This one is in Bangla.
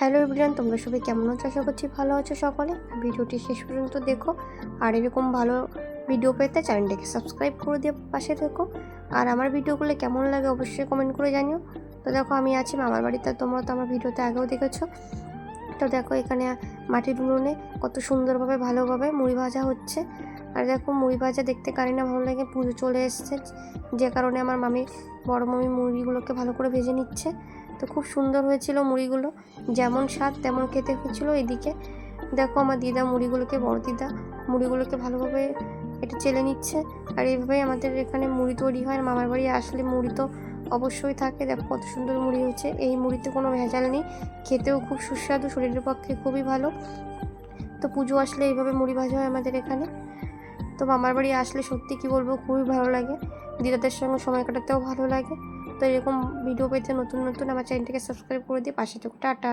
হ্যালো এভরিওয়ান, তোমরা সবাই কেমন আছো? আশা করছি ভালো আছো সকলে। ভিডিওটি শেষ পর্যন্ত দেখো। আর এরকম ভালো ভিডিও পেতে চ্যানেলটাকে সাবস্ক্রাইব করে দিয়ে পাশে থেকো। আর আমার ভিডিওগুলো কেমন লাগে অবশ্যই কমেন্ট করে জানিও। তো দেখো, আমি আছি মামার বাড়িতে। তোমরা তো আমার ভিডিওতে আগেও দেখেছ। তো দেখো, এখানে মাটির উনুনে কত সুন্দরভাবে, ভালোভাবে মুড়ি ভাজা হচ্ছে। আর দেখো মুড়ি ভাজা দেখতে কারি না, ভালো লাগে। পুজো চলে এসছে। যে কারণে আমার মামি, বড় মামি মুড়িগুলোকে ভালো করে ভেজে নিচ্ছে। তো খুব সুন্দর হয়েছিল মুড়িগুলো। যেমন স্বাদ, তেমন খেতে হয়েছিল এদিকে। দেখো আমার দিদা মুড়িগুলোকে, বড় দিদা মুড়িগুলোকে ভালোভাবে এটা চেলে নিচ্ছে। আর এইভাবেই আমাদের এখানে মুড়ি তৈরি হয়। আর মামার বাড়ি আসলে মুড়ি তো অবশ্যই থাকে। দেখো কত সুন্দর মুড়ি হয়েছে। এই মুড়িতে কোনো ভেজাল নেই। খেতেও খুব সুস্বাদু, শরীরের পক্ষে খুবই ভালো। তো পুজো আসলে এইভাবে মুড়ি ভাজা হয় আমাদের এখানে। তো মামার বাড়ি আসলে সত্যি কি বলব, খুবই ভালো লাগে। দিদাদের সঙ্গে সময় কাটাতেও ভালো লাগে। তো এরকম ভিডিও পেতে নতুন নতুন আমার চ্যানেলটাকে সাবস্ক্রাইব করে দিয়ে পাশে থাকো। টাটা।